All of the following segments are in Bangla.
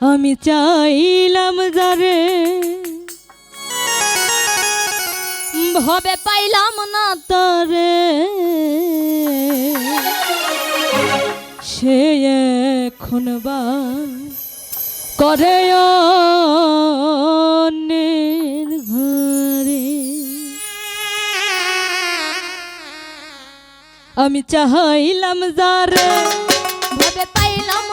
আমি চাইলাম যারে। ভবে পাইলাম না তারে। সে এখন বা করে ঘরে। আমি চাইলাম যারে। ভবে পাইলাম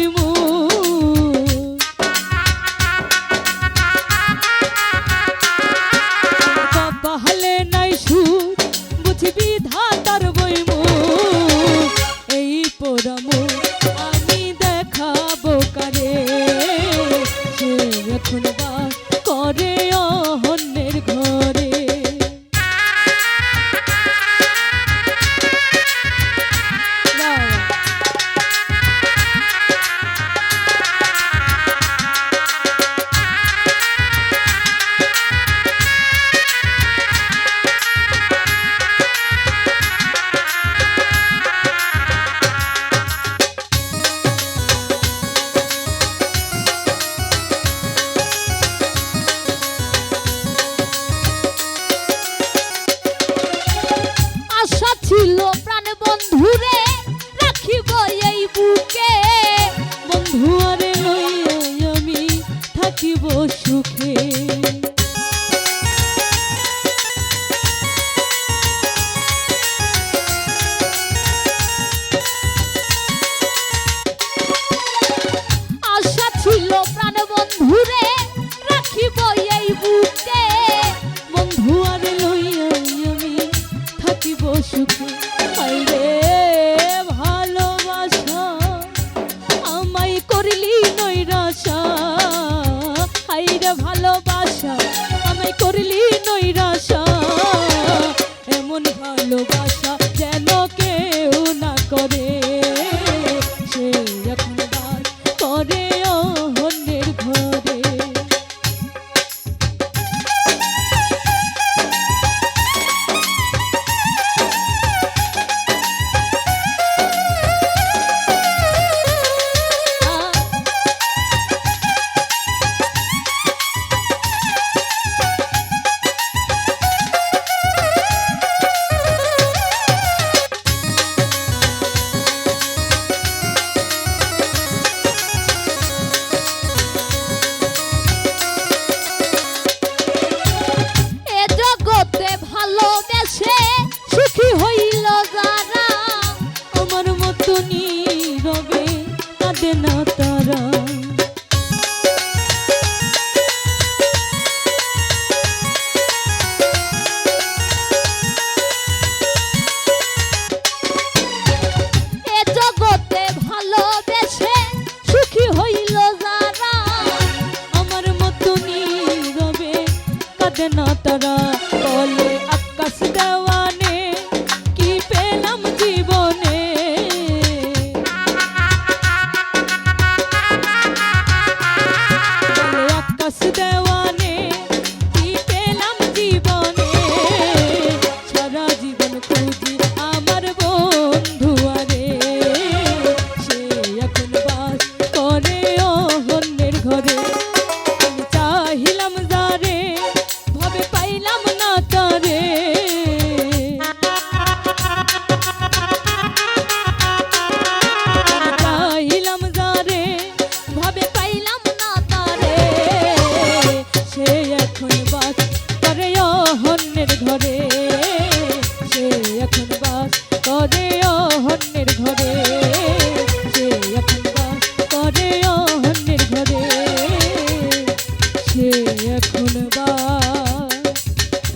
Primo কাঁদে তারা।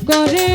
করে